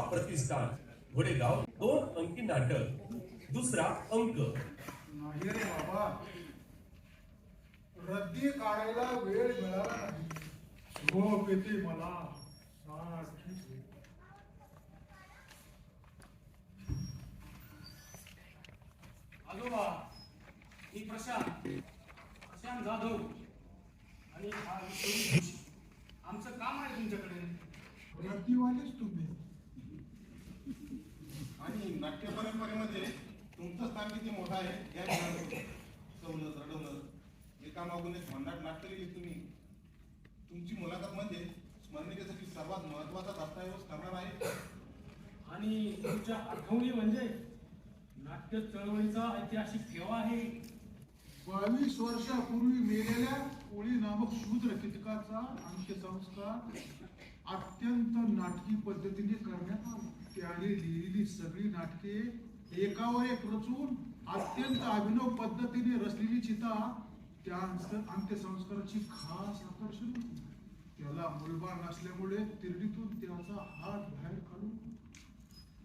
प्रतिष्ठान. घोडेगाव दोन अंकी नाटक. दुसरा अंक. बाबा. रद्दी काढायला वेळ मिळाला नाही. झोप येते मला. सारखी झोप. आजोबा मी प्रशांत. प्रशांत जाधव. आणि हा. आमचं काम आहे तुमच्याकडे. रद्दीवालेच तुम्ही. नाट्य परंपरेमध्ये तुमचं स्थान किती मोठं आहे या सवलत रडवलं एका मागून एक भन्नाट नाट्य लिहिली तुम्ही? तुमची मुलाखत म्हणजे स्मरणिकेसाठी सर्वात महत्त्वाचा दस्तऐवज ठरणार आहे? आणि तुमच्या आठवणी म्हणजे नाट्य चळवळीचा ऐतिहासिक ठेवा आहे. बावीस वर्षापूर्वी मेलेल्या कोळी नामक शूद्र कीटकाचा अंत्यसंस्कार अत्यंत नाटकी त्याने लिहिलेली सगळी नाटके एकावर एक रचून अत्यंत अभिनव पद्धतीने रचलेली चिता त्या अंत्यसंस्काराची खास आकर्षण होती. त्याला मुलबाळ नसल्यामुळे तिरडीतून त्याचा हात बाहेर काढून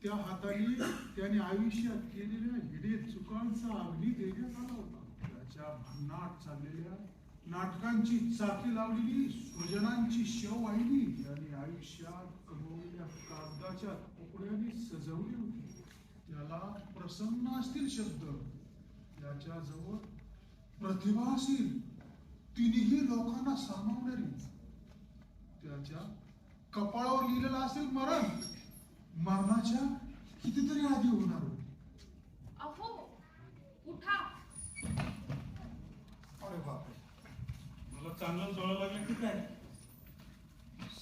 त्या हाताने त्याने आयुष्यात केलेल्या हिडे चुकांचा अग्नी देण्यात आला होता. त्याच्या भन्नाट चाललेल्या नाटकांची चाकी लावलेली स्वजनांची शव वाहिली त्याने आयुष्यात कमवलेल्या कागदाच्या तुकड्याने सजवली होती. त्याला प्रसन्न असतील शब्द. त्याच्याजवळ प्रतिभा असेल. तिन्ही लोकांना सामावणारी. त्याच्या कपाळावर लिहिलेलं असेल मरण. मरणाच्या कितीतरी आधी होणार होते. अहो उठा. अरे बापरे. मला चांगलं जवळ लागलं की काय?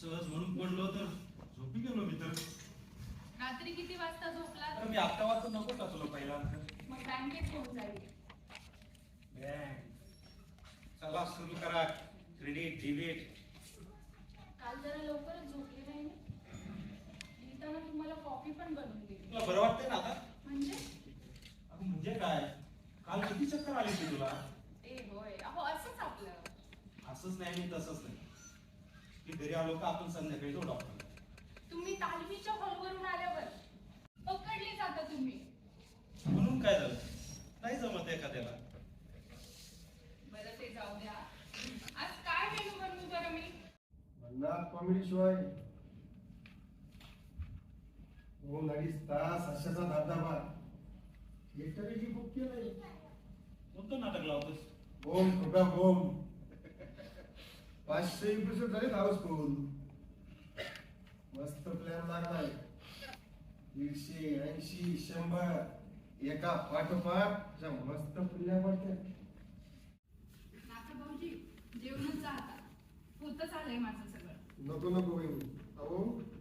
सहज म्हणून पडलो तर झोपी गेलो मी तर. रात्री किती वाजता झोपलात? तर मी आता वाजता नको का तुला पहिला मग बँकेत घेऊन जाईल. चला सुरू करा. क्रेडिट डेबिट काल जरा लवकरच झोपले नाही ना? लिहिताना तुम्हाला कॉफी पण बनवून दिली तुला बरं वाटतंय ना आता? म्हणजे? अगं म्हणजे काय? काल किती चक्कर आली होती तुला? ए होय. अहो असंच आपलं. असंच नाही आणि तसंच नाही. की घरी आलो का आपण संध्याकाळी जाऊ डॉक्टर तुम्ही तालमीच्या हॉलवरून आल्यावर जाता तुम्ही? म्हणून काय झालं? नाही जमत एखाद्याला. बरं ते जाऊ द्या. आज काय मेनू बनवू बरं मी? म्हणणार कॉमेडी शिवाय. दोन अडीच तास अशाचा धबधबा एकट्यापैकी बुक केलंय. कोणतं नाटक लावतोस? पाचशे एपिसोड झाले हाऊसफुल मस्त प्लॅन लागलाय. दीडशे ऐंशी शंभर एका पाठोपाठ अशा मस्त पुण्या पडतात. भाऊजी जेवणच आता. होतच आलंय माझं सगळं. नको नको वहिनी. अहो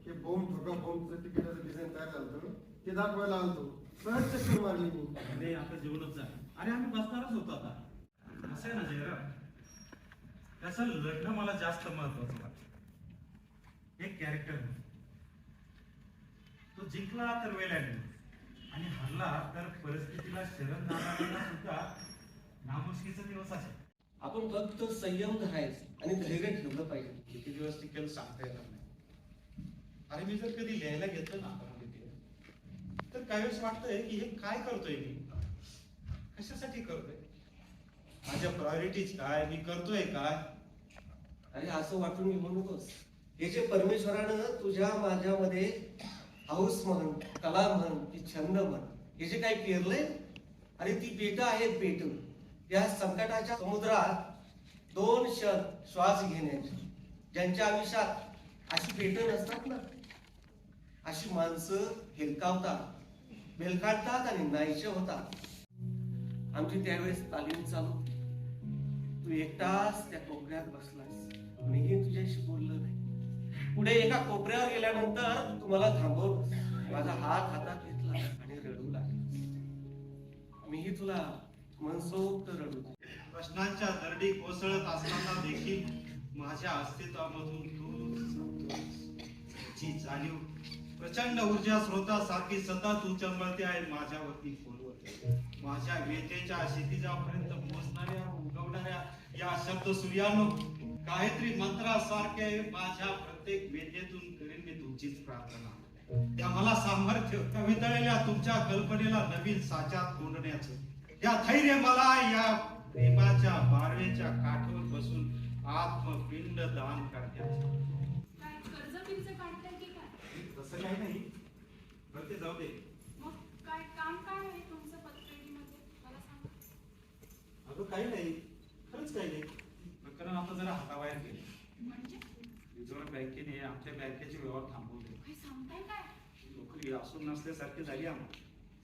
हे बोम ठोका बोमचं तिकिटाचं डिझाईन तयार झालं होतं. ते दाखवायला आलतो सहज चक्कर मारली मी. अरे आता जेवणच जा. अरे आम्ही बसणारच होतो आता. असं आहे ना जयराम? त्याचं लग्न मला जास्त महत्वाचं वाटतं. एक कॅरेक्टर तो जिंकला तर वेळ आणि हरला तर परिस्थितीला शरण जाणाऱ्याला सुद्धा नामुष्कीचा दिवस असेल आपण फक्त संयम धरायचं आणि धैर्य ठेवलं पाहिजे. किती दिवस टिकेल सांगता येणार नाही. अरे मी जर कधी लिहायला घेतलं ना आपण तर काही वेळेस वाटतंय की हे काय करतोय मी? कशासाठी करतोय? माझ्या प्रायोरिटीज काय? मी करतोय काय? आणि असं वाटून मी म्हणतोस हे जे परमेश्वरानं तुझ्या माझ्यामध्ये हाऊस म्हण कला म्हण की छंद म्हण हे जे काही पेरलंय आणि ती पेटं आहेत बेट या संकटाच्या समुद्रात दोन क्षण श्वास घेण्याचे ज्यांच्या आयुष्यात अशी पेट नसतात ना अशी माणसं हेलकावतात बेलकाडतात आणि नाहीशे होतात. आमची त्यावेळेस तालीम चालू. तू एकटाच त्या कोपऱ्यात बसलास. मीही तुझ्याशी बोललं नाही. पुढे एका कोपऱ्यावर गेल्यानंतर तुम्हाला थांबवलं माझा हात हातात घेतला आणि रडू लागला. मीही तुला मनसोक्त रडू प्रश्नांच्या दरडी कोसळत असताना देखील माझ्या अस्तित्वामधून तू ची जाणीव प्रचंड ऊर्जा स्रोतासारखी सतत उचंबळते आहे माझ्यावरती फोनवर. माझ्या वेतेच्या क्षितिजापर्यंत पोहोचणाऱ्या उगवणाऱ्या या शब्द सूर्यानो काहीतरी मंत्रासारखे माझ्या प्रत्येक वेदेतून करीन मी तुमचीच प्रार्थना. त्या मला सामर्थ्य त्या वितळलेल्या तुमच्या कल्पनेला नवीन साच्यात कोंडण्याचं. या धैर्य मला या प्रेमाच्या बारवेच्या काठीवर बसून आत्मपिंड दान करण्याचं. तसं काही नाही. ते जाऊ दे. मग काय काम काय आहे तुमचं पतपेढीमध्ये? मला सांगा. अगं काही नाही. खरंच काही नाही. प्रकरण आता जरा हाताबाहेर गेले. म्हणजे? रिझर्व्ह बँकेने आमच्या बँकेचे व्यवहार थांबवले. नोकरी असून नसल्यासारखी झाली आम्हाला.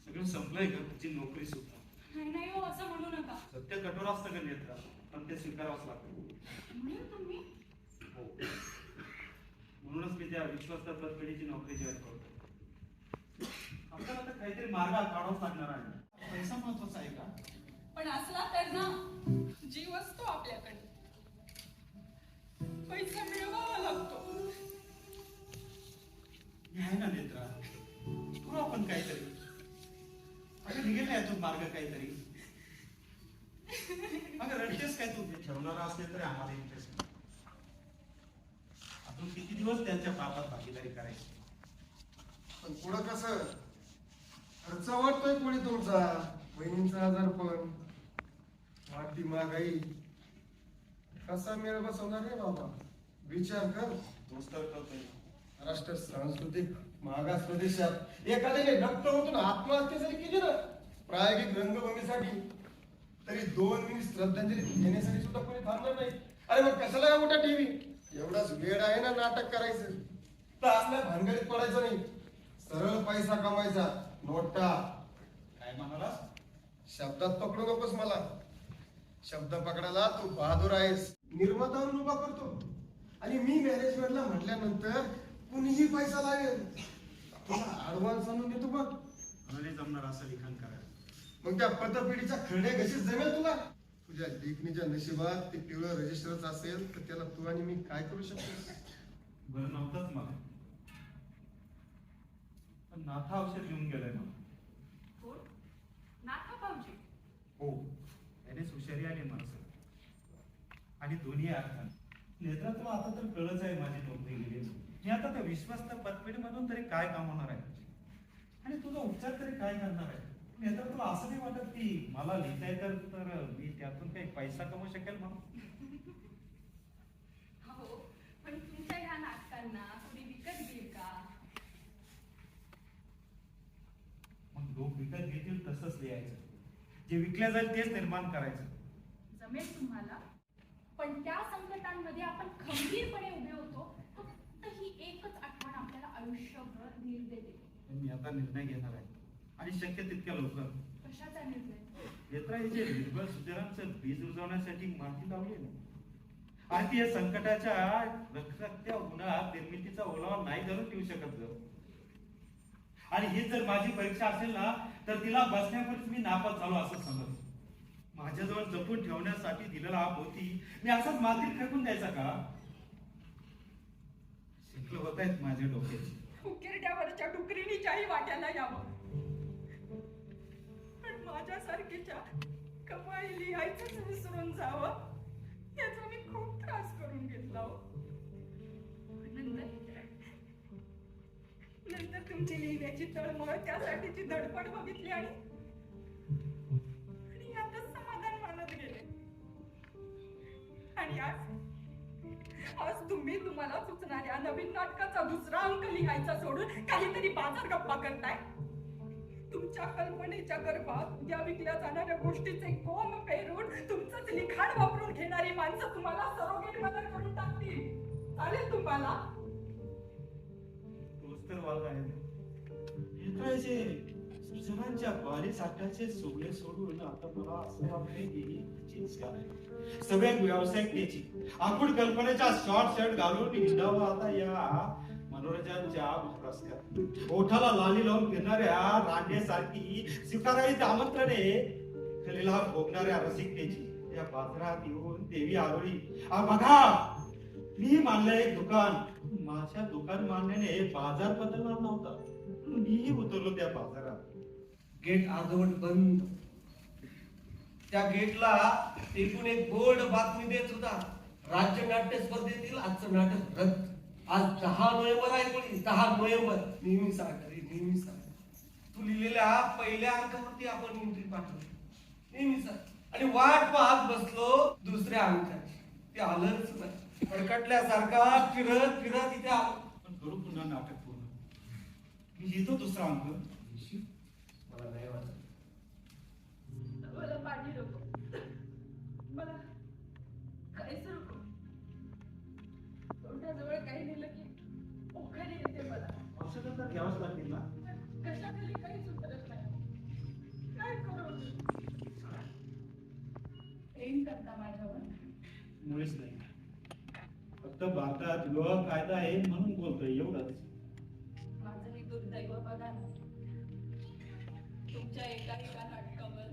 सगळं संपलंय का तुझी नोकरी सुद्धा. नाही नाही हो असं म्हणू नका. सत्य कठोर असतं का नेत्रा पण ते स्वीकारावंच लागतं. म्हणून तुम्ही? हो. म्हणूनच मी त्या विश्वास पिढीची नोकरी जॉईन करतो आपल्याला आता काहीतरी मार्ग काढावाच लागणार आहे. पैसा महत्त्वाचा आहे का? पण असला तर ना जीव असतो आपल्याकडे. पैसा मिळवावा लागतो. आहे ना नेत्रा. करू आपण काहीतरी. अगं निघेल यातून मार्ग काहीतरी. अगं रडतेस काय तू? ते ठेवणारा असेल तरी आम्हाला इंटरेस्ट अजून किती दिवस त्यांच्या पापात भागीदारी करायची? पण पुढं कसं? खर्च वाटतोय कोणी तुमचा? बहिणींचा आजार पण. वाढती महागाई. कसा मेळ बसवणार रे बाबा? विचार कर. तर करतोय. महाराष्ट्र सांस्कृतिक मागास प्रदेशात एखाद्याने डॉक्टर होतून आत्महत्या जरी केली ना प्रायोगिक रंगभूमीसाठी तरी दोन मिनिट श्रद्धांजली घेण्यासाठी सुद्धा कोणी थांबणार नाही. अरे मग कशाला मोठा टीव्ही? एवढाच वेळ आहे ना नाटक करायचं. तर असल्या भानगडीत पडायचं नाही. सरळ पैसा कमायचा नोटा. काय म्हणालास? शब्दात पकडू नकोस मला. शब्द पकडायला तू बहादूर आहेस. निर्मातावर उभा करतो. आणि मी मॅनेजमेंटला म्हटल्यानंतर कुणीही पैसा लागेल. तुला ऍडव्हान्स आणून देतो बघ. मला नाही जमणार असं लिखाण करायला. मग त्या पतपिढीच्या खरड्या घशीत जमेल तुला. तुझ्या लेखणीच्या नशिबात ते पिवळं रजिस्टरच असेल तर त्याला तू आणि मी काय करू शकतो बरं नव्हतंच मला. पण नाथा औषध घेऊन गेलाय मला. कोण? नाथा भाऊजी. हो. त्यानेच हुशारी आली माणसं. आणि दोन्ही अर्थान. नेतृत्व आता तर कळच आहे माझी नोकरी गेली. मी आता त्या विश्वास पतपेढी मधून तरी काय कमवणार आहे? आणि तुझा उपचार तरी काय करणार आहे? नेतृत्व असं नाही वाटत की मला लिहिता येतं तर मी त्यातून काही पैसा कमवू शकेल म्हणून? हो पण तुमच्या ह्या नाटकांना कोणी विकत घेईल का? मग लोक विकत घेतील तसंच लिहायचं. जे विकल्या जाईल तेच निर्माण करायचं. जमेल तुम्हाला? पण त्या संकटांमध्ये आपण खंबीरपणे उभे होतो फक्त ही एकच आठवण आपल्याला आयुष्यभर धीर देते. मी आता निर्णय घेणार आहे. आणि शक्य तितक्या लवकर. कशाचा निर्णय? जे निर्बळ सुधारांचं बीज रुजवण्यासाठी माती लावली ना? आणि ती या संकटाच्या रखरखत्या उन्हात निर्मितीचा ओलावा नाही धरून ठेवू शकत ग. आणि ही जर माझी परीक्षा असेल ना तर तिला बसण्यापूर्वीच मी नापास झालो असं समज माझ्याजवळ जपून ठेवण्यासाठी दिलेला हा मोती मी असाच मातीत फेकून द्यायचा का? शिकलो होत आहेत माझ्या डोक्याची उकिरड्यावरच्या डुकरीनीच्याही वाट्याला यावं. पण माझ्यासारखीच्या कमाई लिहायचंच विसरून जावं. याचा मी खूप त्रास करून घेतला हो. नंतर? नंतर तुमची लिहिण्याची तळमळ त्यासाठीची धडपड बघितली आणि आज आज तुम्ही तुम्हाला सुचणाऱ्या नवीन नाटकाचा दुसरा अंक लिहायचा सोडून काहीतरी बाजार गप्पा करताय? तुमच्या कल्पनेच्या गर्भात उद्या विकल्या जाणाऱ्या गोष्टीचे कोम पेरून तुमचंच लिखाण वापरून घेणारी माणसं तुम्हाला सरोगेट मदत करून टाकतील. चालेल तुम्हाला? तोच तर वाद आहे सूचनांच्या साठ्याचे सोडून आता मला असं वाटते की सगळ्यात व्यावसायिकतेची आखूड कल्पनेच्या शॉर्ट शर्ट घालून हिंडावं आता या मनोरंजनच्या रस्त्यात ओठाला लाली लावून फिरणाऱ्या रांडेसारखी स्वीकारायची आमंत्रणे कलेला भोगणाऱ्या रसिकतेची या बाजारात येऊन देवी आरोळी. आ बघा मी मानलंय दुकान. माझ्या दुकान मानण्याने बाजार बदलणार नव्हता. मीही उतरलो त्या बाजारात. गेट अर्धवट बंद. त्या गेटला एकूण एक बोर्ड बातमी देत होता. राज्य नाट्य स्पर्धेतील आजचं नाटक रद्द. आज दहा नोव्हेंबर आहे कोणी? दहा नोव्हेंबर. नेहमी रे नेहमी सांग तू लिहिलेल्या पहिल्या अंकावरती आपण एंट्री पाठवली. नेहमी सांग. आणि वाट पाहत बसलो दुसऱ्या अंकाची. ते आलंच नाही. फडकटल्यासारखा फिरत फिरत इथे आलो. पण करू पुन्हा नाटक पूर्ण. मी लिहितो दुसरा अंक. मला नाही वाटत. मुळीच नाही. फक्त भारतात विवाह कायदा आहे म्हणून बोलतोय एवढंच. माझं हे दुर्दैव बघा. तुमच्या एका एका नाटकावर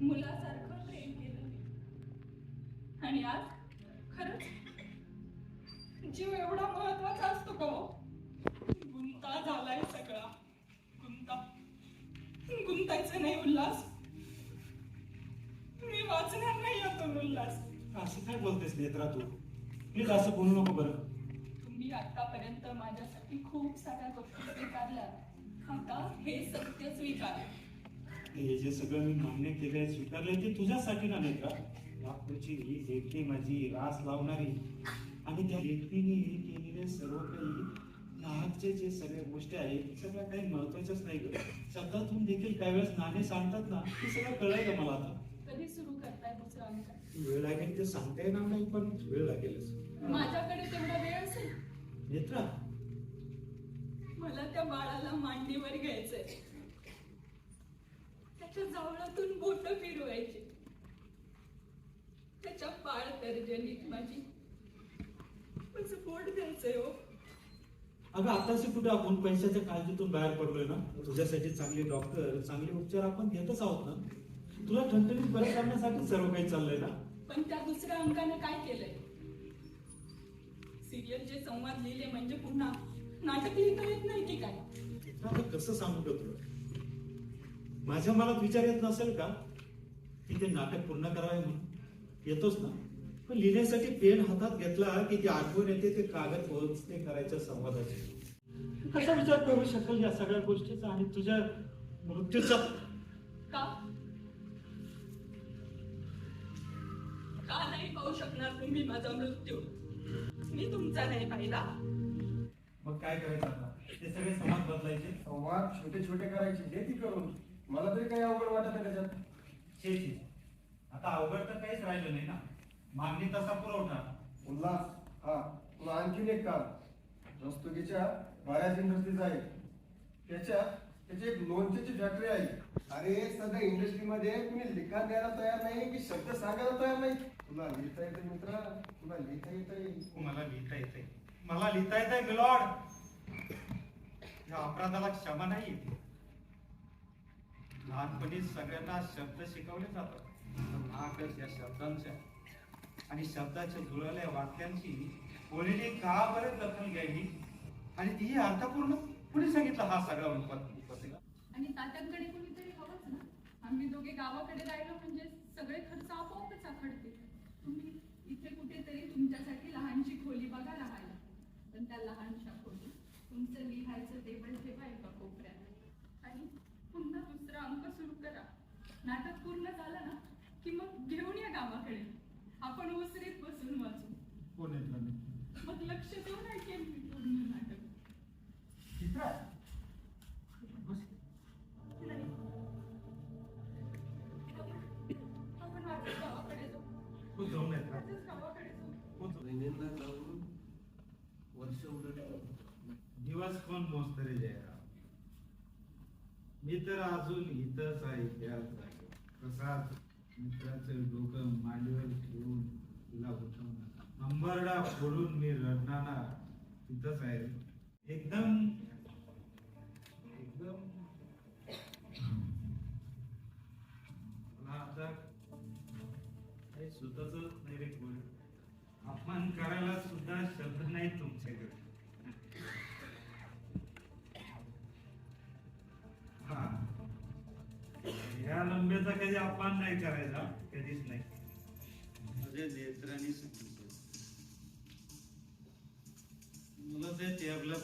मुलासारखं प्रेम केलं आणि आज खरंच जीव एवढा महत्त्वाचा असतो का हो? गुंता झालाय सगळा. गुंता. गुंतायचा नाही उल्हास. मी वाचणार नाही यातून उल्हास. असं काय बोलतेस नेत्रा तू? प्लीज असं बोलू नको बरं. तुम्ही आतापर्यंत माझ्यासाठी खूप साऱ्या गोष्टी स्वीकारल्या. आता हे सत्य स्वीकार. हे जे सगळं मी मान्य केलंय स्वीकारलंय ते तुझ्यासाठी ना नेत्रा यापुढची ही लेखणी माझी रास लावणारी. आणि त्या लेखणीने केलेले सर्व काही नाहकचे जे सगळ्या गोष्टी आहेत सगळ्या काही महत्वाच्याच नाही ग. शब्दातून देखील काही वेळेस नाणे सांगतात ना ते सगळं कळलंय का मला आता. कधी सुरू करताय दुसरा अंक वेळ लागेल ते सांगता येणार नाही पण वेळ लागेलच. माझ्याकडे तेवढा वेळ असेल? नेत्रा मला त्या बाळाला मांडीवर घ्यायचंय. त्याच्या जावळातून बोट फिरवायची. त्याच्या बाळ तर्जनीत माझी. माझं पोट द्यायचंय हो. अगं आताशी कुठे आपण पैशाच्या काळजीतून बाहेर पडलोय ना? तुझ्यासाठी चांगले डॉक्टर चांगले उपचार आपण घेतच आहोत ना? तुला ठणठणीत बरं करण्यासाठी सर्व काही चाललंय ना? पण त्या दुसऱ्या अंकाने काय केलंय? सिरियल जे संवाद लिहिले म्हणजे पुन्हा नाटक लिहिता येत नाही की काय? आता कसं सांगू का तुला माझ्या मनात विचार येत नसेल का? की ते नाटक पूर्ण करावे म्हणून? येतोच ना. पण लिहिण्यासाठी पेन हातात घेतला की ती आठवण येते ते कागद पोहोचते करायच्या संवादाचे. कसा विचार करू शकेल या सगळ्या गोष्टीचा आणि तुझ्या मृत्यूचा तुम्ही माझा मृत्यू. मी तुमचा नाही पाहिला. मग काय करायचं आता? ते सगळे समाज बदलायचे? संवाद छोटे छोटे करायचे दे ती करून. मला तरी काही अवघड वाटत नाही त्याच्यात. छे छे. आता अवघड तर काहीच राहिलं नाही ना? मागणी तसा पुरवठा. उल्हास हा तुला आणखीन एक काम. रस्तुकीच्या बऱ्याच इंडस्ट्रीज आहेत त्याच्यात त्याची एक लोणच्याची फॅक्टरी आहे. अरे सध्या इंडस्ट्रीमध्ये कुणी लिखाण द्यायला तयार नाही की शब्द सांगायला तयार नाही. तुला लिहिता येते मित्रा? तुला लिहिता येते मला लिहिता येते मला लिहिता येते मिलॉर्ड या अपराधाला क्षमा नाही येते. लहानपणी सगळ्यांना शब्द शिकवले जातात. या शब्दांच्या आणि शब्दाच्या जुळवल्या वाक्यांची कोणीने का बरं दखल घ्यावी आणि तीही अर्थपूर्ण कुणी सांगितलं हा सगळा उपतिका आणि तात्यांकडे कोणीतरी हवंच ना? आम्ही दोघे गावाकडे राहिलो म्हणजे सगळे खर्च आपोआपच आखडते तुमच्यासाठी लहानशी खोली बघा राहायला पण त्या लहानशा खोली. तुमचं लिहायचं टेबल ठेवा एका कोपऱ्यात? आणि पुन्हा दुसरा अंक सुरू करा. नाटक पूर्ण झालं ना की मग घेऊन या गावाकडे. आपण ओसरीत बसून वाचू. कोण येत मग लक्ष देऊन ऐकेल मी पूर्ण नाटक. नाही. जाऊ जाऊन वर्ष उलटलं दिवस कोण मोजतरी जयराम. मी तर अजून इथंच आहे त्याच आहे. प्रसाद मित्राचं डोकं मांडीवर ठेवून तुला उठवणार. अंबरडा फोडून मी रडणार तिथंच आहे. एकदम एकदम. मला आता काही सुतच नाही रे कोण. अपमान करायला सुद्धा शब्द नाही तुमच्याकडे. हा. या लंब्याचा कधी अपमान नाही करायचा कधीच नाही. माझ्या नेत्रांनी सांगितलं मला ते टेबला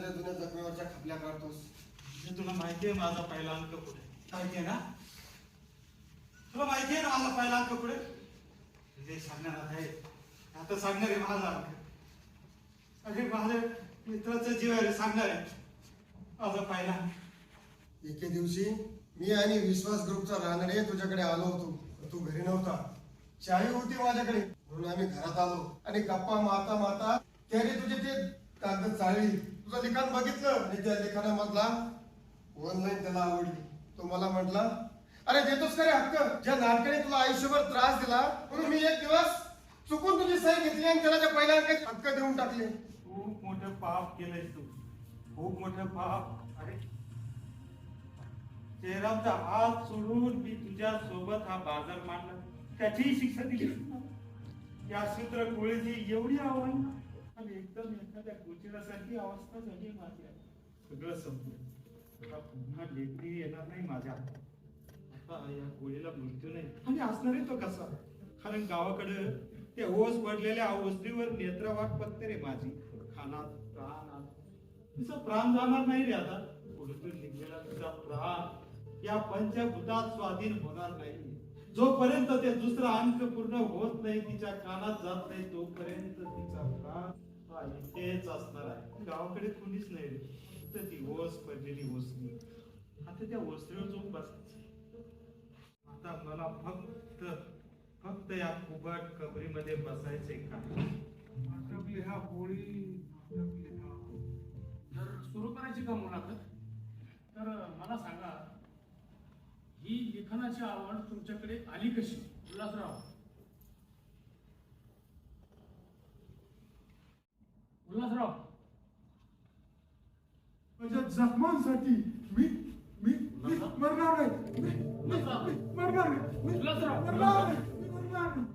त्या जुन्या जखमेवरच्या खपल्या काढतोस. तुला माहिती आहे माझा पहिला अंक कुठे माहिती आहे ना? तुला माहिती आहे ना माझा पहिला अंक कुठे जे सांगणार आहे आता सांगणार आहे माझा अंक. अरे माझ्या मित्राचं जीव आहे सांगणार आहे. माझा पहिला अंक. एके दिवशी मी आणि विश्वास ग्रुपचा रानडे तुझ्याकडे आलो होतो. तू घरी नव्हता. चावी होती माझ्याकडे. म्हणून आम्ही घरात आलो. आणि गप्पा मारता मारता त्याने तुझे ते कागद चाळली तुझं लिखाण बघितलं? आणि त्या लिखाणामधला ऑनलाईन त्याला आवडली. तो मला म्हटला अरे देतोस का रे हक्क? ज्या नाटकाने तुला आयुष्यभर त्रास दिला म्हणून मी एक दिवस चुकून तुझी सही घेतली आणि त्याला त्या पहिल्या अंकात हक्क देऊन टाकले. खूप मोठं पाप केलंय तू. खूप मोठं पाप. अरे. जयरामचा हात सोडून मी तुझ्या सोबत हा बाजार मांडला. त्याचीही शिक्षा दिली. या सूत्र कोळीची एवढी आव्हान आणि एकदम एखाद्या गोचिरासारखी अवस्था झाली माझी. सगळं संपलं. आता पुन्हा लेकरी येणार नाही माझ्या आता या गोळीला मृत्यू नाही. आणि असणार तो कसा? कारण गावाकडे त्या ओस पडलेल्या ओसरीवर नेत्रवाट पत्ते रे माझी. खानात प्राणात तिचा प्राण जाणार नाही रे आता. पुढतून निघलेला तुझा प्राण या पंचभूतात स्वाधीन होणार नाही. जोपर्यंत ते दुसरा अंक पूर्ण होत नाही तिच्या कानात जात नाही तोपर्यंत तिचा प्राण हा असणार आहे. गावाकडे कुणीच नाही फक्त ती ओस पडलेली ओसणी. आता त्या ओसरीवर जाऊन बसायचं. आता मला फक्त फक्त या फुबट कबरीमध्ये बसायचे का? अटकली लिहा होळी अटकली हा. जर सुरू करायची का मुलाखत? तर मला सांगा ही लेखनाची आवड तुमच्याकडे आली कशी? उल्हासराव. उल्हासराव माझ्या जखमांसाठी मी मी मी मरणार नाही मरणार नाही मी उल्हासराव मरणार नाही मरणार नाही